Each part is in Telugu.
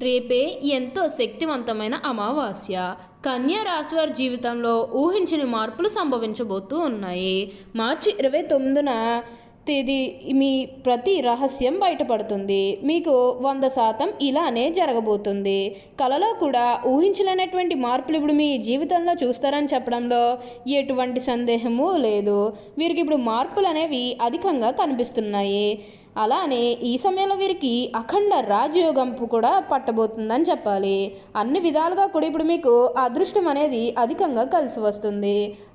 రేపే ఎంతో శక్తివంతమైన అమావాస్య. కన్యా రాశి వారి జీవితంలో ఊహించని మార్పులు సంభవించబోతూ ఉన్నాయి. మార్చి ఇరవై తొమ్మిదిన తేదీ మీ ప్రతి రహస్యం బయటపడుతుంది. మీకు వంద శాతం ఇలానే జరగబోతుంది. కలలో కూడా ఊహించలేనటువంటి మార్పులు ఇప్పుడు మీ జీవితంలో చూస్తారని చెప్పడంలో ఎటువంటి సందేహము లేదు. వీరికి ఇప్పుడు మార్పులు అనేవి అధికంగా కనిపిస్తున్నాయి. అలానే ఈ సమయంలో వీరికి అఖండ రాజయోగం కూడా పట్టబోతుందని చెప్పాలి. అన్ని విధాలుగా కూడా ఇప్పుడు మీకు అదృష్టం అనేది అధికంగా కలిసి వస్తుంది.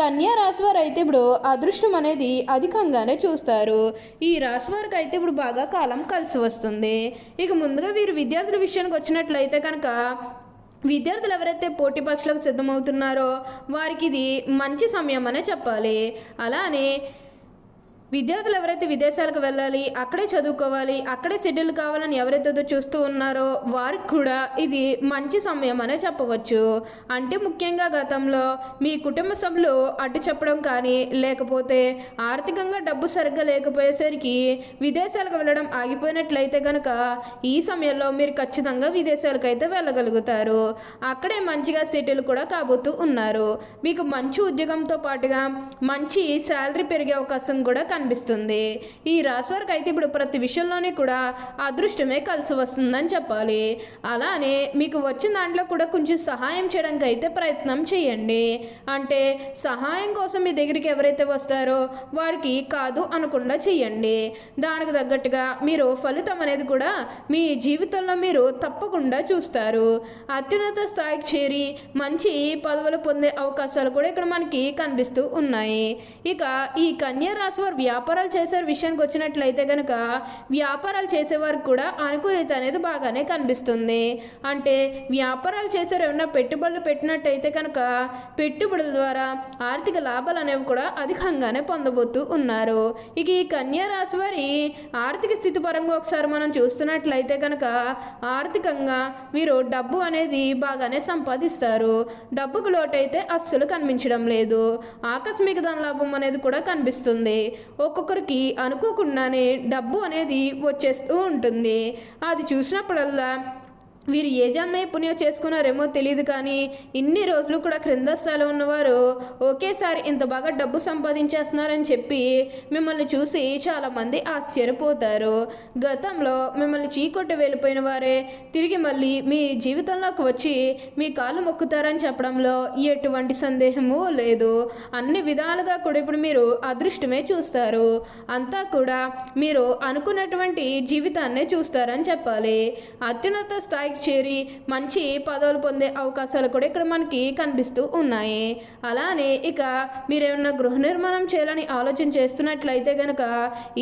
కన్యా రాశి వారు అయితే ఇప్పుడు అదృష్టం అనేది అధికంగానే చూస్తారు. ఈ రాశి వారికి అయితే ఇప్పుడు బాగా కాలం కలిసి వస్తుంది. ఇక ముందుగా వీరు విద్యార్థుల విషయానికి వచ్చినట్లయితే కనుక విద్యార్థులు ఎవరైతే పోటీ పరీక్షలకు సిద్ధమవుతున్నారో వారికి ఇది మంచి సమయం అనే చెప్పాలి. అలానే విద్యార్థులు ఎవరైతే విదేశాలకు వెళ్ళాలి అక్కడే చదువుకోవాలి అక్కడే సెటిల్ కావాలని ఎవరైతే చూస్తూ ఉన్నారో వారికి కూడా ఇది మంచి సమయం అనే చెప్పవచ్చు. అంటే ముఖ్యంగా గతంలో మీ కుటుంబ సభ్యులు అడ్డు చెప్పడం కానీ లేకపోతే ఆర్థికంగా డబ్బు సరిగ్గా లేకపోయేసరికి విదేశాలకు వెళ్ళడం ఆగిపోయినట్లయితే కనుక ఈ సమయంలో మీరు ఖచ్చితంగా విదేశాలకు అయితే వెళ్ళగలుగుతారు. అక్కడే మంచిగా సెటిల్ కూడా కాబోతూ ఉన్నారు. మీకు మంచి ఉద్యోగంతో పాటుగా మంచి శాలరీ పెరిగే అవకాశం కూడా కనిపిస్తుంది ఈ రాశి వారికి అయితే ఇప్పుడు ప్రతి విషయంలోనే కూడా అదృష్టమే కలిసి వస్తుందని చెప్పాలి. అలానే మీకు వచ్చిన దాంట్లో కూడా కొంచెం సహాయం చేయడానికి అయితే ప్రయత్నం చేయండి. అంటే సహాయం కోసం మీ దగ్గరికి ఎవరైతే వస్తారో వారికి కాదు అనకుండా చేయండి. దానికి తగ్గట్టుగా మీరు ఫలితం అనేది కూడా మీ జీవితంలో మీరు తప్పకుండా చూస్తారు. అత్యున్నత స్థాయికి చేరి మంచి పదవులు పొందే అవకాశాలు కూడా ఇక్కడ మనకి కనిపిస్తూ ఉన్నాయి. ఇక ఈ కన్యా రాశి వారి వ్యాపారాలు చేసే విషయానికి వచ్చినట్లయితే కనుక వ్యాపారాలు చేసేవారికి కూడా అనుకూలత అనేది బాగానే కనిపిస్తుంది. అంటే వ్యాపారాలు చేసేవారు ఏమైనా పెట్టుబడులు పెట్టినట్టయితే కనుక పెట్టుబడుల ద్వారా ఆర్థిక లాభాలు అనేవి కూడా అధికంగానే పొందబోతూ ఉన్నారు. ఇక ఈ కన్యా రాశి వారి ఆర్థిక స్థితి పరంగా ఒకసారి మనం చూస్తున్నట్లయితే కనుక ఆర్థికంగా వీరు డబ్బు అనేది బాగానే సంపాదిస్తారు. డబ్బుకు లోటైతే అస్సలు కనిపించడం లేదు. ఆకస్మిక ధన లాభం అనేది కూడా కనిపిస్తుంది. ఒక్కొక్కరికి అనుకోకుండానే డబ్బు అనేది వచ్చేస్తూ ఉంటుంది. అది చూసినప్పుడల్లా వీరు ఏ జన్మే పుణ్యం చేసుకున్నారేమో తెలియదు కానీ ఇన్ని రోజులు కూడా క్రింద స్థాయిలో ఉన్నవారు ఒకేసారి ఇంత బాగా డబ్బు సంపాదించేస్తున్నారని చెప్పి మిమ్మల్ని చూసి చాలామంది ఆశ్చర్యపోతారు. గతంలో మిమ్మల్ని చీకొట్టి వెళ్ళిపోయిన వారే తిరిగి మళ్ళీ మీ జీవితంలోకి వచ్చి మీ కాళ్ళు మొక్కుతారని చెప్పడంలో ఎటువంటి సందేహము లేదు. అన్ని విధాలుగా కూడా ఇప్పుడు మీరు అదృష్టమే చూస్తారు. అంతా కూడా మీరు అనుకున్నటువంటి జీవితాన్నే చూస్తారని చెప్పాలి. అత్యున్నత స్థాయికి చేరి మంచి పదవులు పొందే అవకాశాలు కూడా ఇక్కడ మనకి కనిపిస్తూ ఉన్నాయి. అలానే ఇక మీరేమన్నా గృహ నిర్మాణం చేయాలని ఆలోచన చేస్తున్నట్లయితే కనుక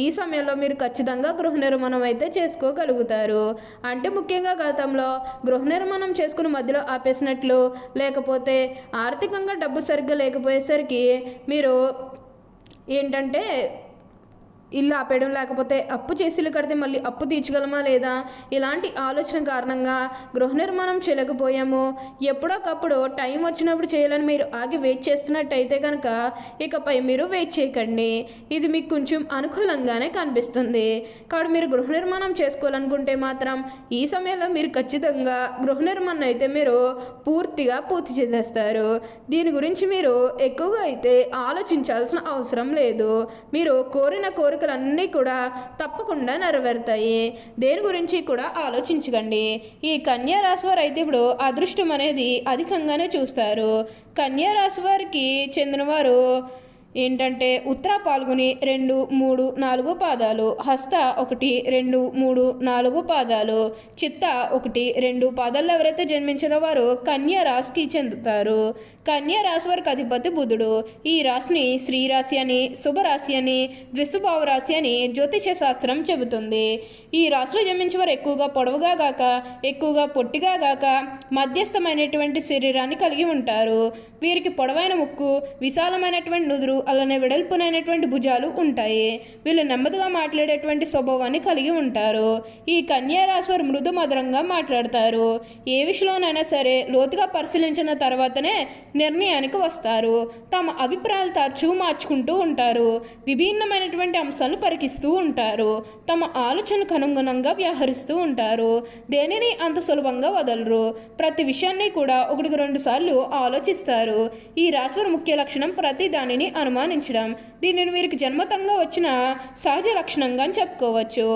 ఈ సమయంలో మీరు ఖచ్చితంగా గృహ నిర్మాణం అయితే చేసుకోగలుగుతారు. అంటే ముఖ్యంగా గతంలో గృహ నిర్మాణం చేసుకుని మధ్యలో ఆపేసినట్లు లేకపోతే ఆర్థికంగా డబ్బు సరిగ్గా లేకపోయేసరికి మీరు ఏంటంటే ఇల్లు ఆపేయడం లేకపోతే అప్పు చేసి ఇల్లు కడితే మళ్ళీ అప్పు తీర్చగలమా లేదా? ఇలాంటి ఆలోచన కారణంగా గృహ నిర్మాణం చేయలేకపోయాము. ఎప్పుడోకప్పుడు టైం వచ్చినప్పుడు చేయాలని మీరు ఆగి వెయిట్ చేస్తున్నట్టయితే కనుక ఇకపై మీరు వెయిట్ చేయకండి. ఇది మీకు కొంచెం అనుకూలంగానే కనిపిస్తుంది. కాబట్టి మీరు గృహ నిర్మాణం చేసుకోవాలనుకుంటే మాత్రం ఈ సమయంలో మీరు ఖచ్చితంగా గృహ నిర్మాణం అయితే మీరు పూర్తిగా పూర్తి చేసేస్తారు. దీని గురించి మీరు ఎక్కువగా అయితే ఆలోచించాల్సిన అవసరం లేదు. మీరు కోరిన కోరికలన్నీ కూడా తప్పకుండా నెరవేరుతాయి. దేని గురించి కూడా ఆలోచించకండి. ఈ కన్యా రాశి వారు అయితే ఇప్పుడు అదృష్టం అనేది అధికంగానే చూస్తారు. కన్యా రాశి వారికి చెందినవారు ఏంటంటే ఉత్తర పాల్గొని రెండు మూడు నాలుగు పాదాలు హస్త ఒకటి రెండు మూడు నాలుగు పాదాలు చిత్త ఒకటి రెండు పాదాల్లో ఎవరైతే జన్మించిన వారు కన్యా రాశికి చెందుతారు. కన్యా రాశి వారికి అధిపతి బుధుడు. ఈ రాశిని శ్రీరాశి అని శుభరాశి అని ద్విశుభావ రాశి అని జ్యోతిష శాస్త్రం చెబుతుంది. ఈ రాశిలో జన్మించే వారు ఎక్కువగా పొడవుగా గాక ఎక్కువగా పొట్టిగా గాక మధ్యస్థమైనటువంటి శరీరాన్ని కలిగి ఉంటారు. వీరికి పొడవైన ముక్కు విశాలమైనటువంటి నుదురు అలానే వెడల్పునైనటువంటి భుజాలు ఉంటాయి. వీళ్ళు నెమ్మదిగా మాట్లాడేటువంటి స్వభావాన్ని కలిగి ఉంటారు. ఈ కన్యా వారు మృదు మధురంగా మాట్లాడతారు. ఏ విషయంలోనైనా సరే లోతుగా పరిశీలించిన తర్వాతనే నిర్ణయానికి వస్తారు. తమ అభిప్రాయాలు తరచూ మార్చుకుంటూ ఉంటారు. విభిన్నమైనటువంటి అంశాలను పరికిస్తూ ఉంటారు. తమ ఆలోచనకు అనుగుణంగా వ్యవహరిస్తూ ఉంటారు. దేనిని అంత సులభంగా వదలరు. ప్రతి విషయాన్ని కూడా ఒకటికి రెండు సార్లు ఆలోచిస్తారు. ఈ రాశివారి ముఖ్య లక్షణం ప్రతి దానిని అనుమానించడం. దీనిని వీరికి జన్మతంగా వచ్చిన సహజ లక్షణంగా అని చెప్పుకోవచ్చు.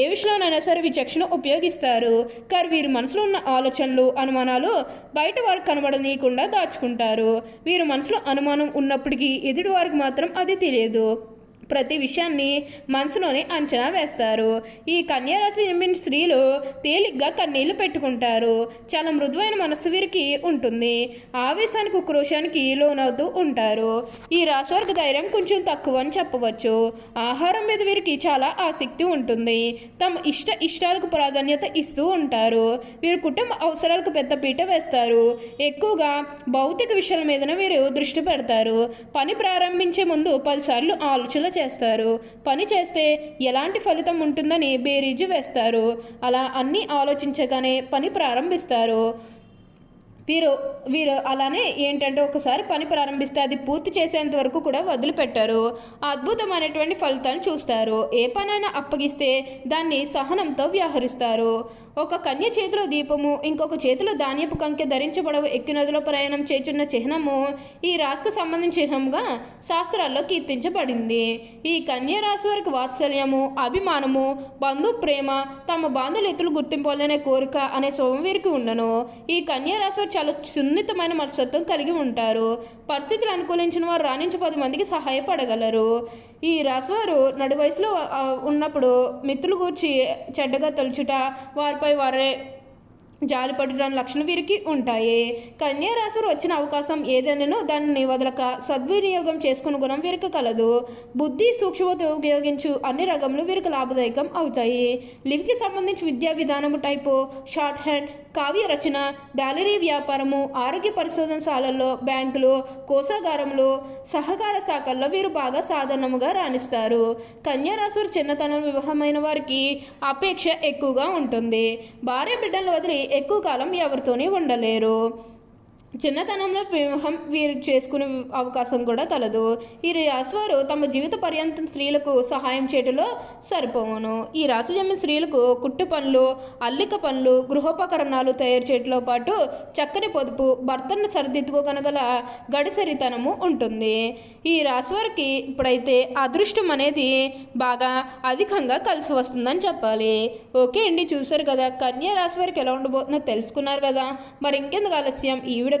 ఏ విషయంలోనైనా సరే విచక్షణ ఉపయోగిస్తారు. కానీ వీరి మనసులో ఉన్న ఆలోచనలు అనుమానాలు బయట వారికి కనబడనీయకుండా దాచుకుంటారు. వీరి మనసులో అనుమానం ఉన్నప్పటికీ ఎదుటి వారికి మాత్రం అది తెలియదు. ప్రతి విషయాన్ని మనసులోనే అంచనా వేస్తారు. ఈ కన్యారాశి జన్మించిన స్త్రీలు తేలిగ్గా కన్నీళ్ళు పెట్టుకుంటారు. చాలా మృదువైన మనస్సు వీరికి ఉంటుంది. ఆవేశానికి క్రోషానికి లోనవుతూ ఉంటారు. ఈ రాశి వారికి ధైర్యం కొంచెం తక్కువ అని చెప్పవచ్చు. ఆహారం మీద వీరికి చాలా ఆసక్తి ఉంటుంది. తమ ఇష్ట ఇష్టాలకు ప్రాధాన్యత ఇస్తూ ఉంటారు. వీరు కుటుంబ అవసరాలకు పెద్ద పీట వేస్తారు. ఎక్కువగా భౌతిక విషయాల మీదనే వీరు దృష్టి పెడతారు. పని ప్రారంభించే ముందు పదిసార్లు ఆలోచన చేస్తారు. పని చేస్తే ఎలాంటి ఫలితం ఉంటుందని బేరీజు వేస్తారు. అలా అన్నీ ఆలోచించగానే పని ప్రారంభిస్తారు. వీరు వీరు అలానే ఏంటంటే ఒకసారి పని ప్రారంభిస్తే అది పూర్తి చేసేంత వరకు కూడా వదిలిపెట్టారు. అద్భుతమైనటువంటి ఫలితాన్ని చూస్తారు. ఏ పనైనా అప్పగిస్తే దాన్ని సహనంతో వ్యవహరిస్తారు. ఒక కన్య చేతిలో దీపము ఇంకొక చేతిలో ధాన్యపు కంకె ధరించబడవు. ఎక్కి నదిలో ప్రయాణం చేచున్న చిహ్నము ఈ రాశికి సంబంధించిన చిహ్నంగా శాస్త్రాల్లో కీర్తించబడింది. ఈ కన్య రాశి వారికి వాత్సల్యము అభిమానము బంధు ప్రేమ తమ బాంధులు ఎత్తులు గుర్తింపాలనే కోరిక అనే స్వభావం వీరికి ఉండను. ఈ కన్య రాశి చాలా సున్నితమైన మనస్తత్వం కలిగి ఉంటారు. పరిస్థితులు అనుకూలించిన వారు రాణించి పది మందికి సహాయపడగలరు. ఈ రాశివారు నడు వయసులో ఉన్నప్పుడు మిత్రులు గూర్చి చెడ్డగా తలుచుట వారిపై వారే జాలి పడటం లక్షణం వీరికి ఉంటాయి. కన్యా వచ్చిన అవకాశం ఏదైనానో దానిని వదలక సద్వినియోగం చేసుకుని గుణం వీరికి కలదు. బుద్ధి సూక్ష్మత ఉపయోగించు అన్ని రంగంలో వీరికి లాభదాయకం అవుతాయి. లివికి సంబంధించి విద్యా విధానము టైపు షార్ట్ హ్యాండ్ కావ్య రచన గ్యాలరీ వ్యాపారము ఆరోగ్య పరిశోధనశాలల్లో బ్యాంకులు కోసాగారంలో సహకార శాఖల్లో వీరు బాగా సాధారణముగా రాణిస్తారు. కన్యా రాశివారు చిన్నతనం వివాహమైన వారికి అపేక్ష ఎక్కువగా ఉంటుంది. భార్య బిడ్డలను వదిలి ఎక్కువ కాలం ఎవరితోనే ఉండలేరు. చిన్నతనంలో వివాహం వీరు చేసుకునే అవకాశం కూడా కలదు. ఈ రాశివారు తమ జీవిత పర్యంతం స్త్రీలకు సహాయం చేయటంలో సరిపోవును. ఈ రాశి జన్మ స్త్రీలకు కుట్టు పనులు అల్లిక పనులు గృహోపకరణాలు తయారు చేయటంలో పాటు చక్కని పొదుపు భర్తను సరిదిద్దుకోగనగల గడిసరితనము ఉంటుంది. ఈ రాశివారికి ఇప్పుడైతే అదృష్టం అనేది బాగా అధికంగా కలిసి వస్తుందని చెప్పాలి. ఓకే అండి చూశారు కదా కన్యా రాశి వారికి ఎలా ఉండబోతుందో తెలుసుకున్నారు కదా. మరి ఇంకెందుకు ఆలస్యం? ఈ వీడియో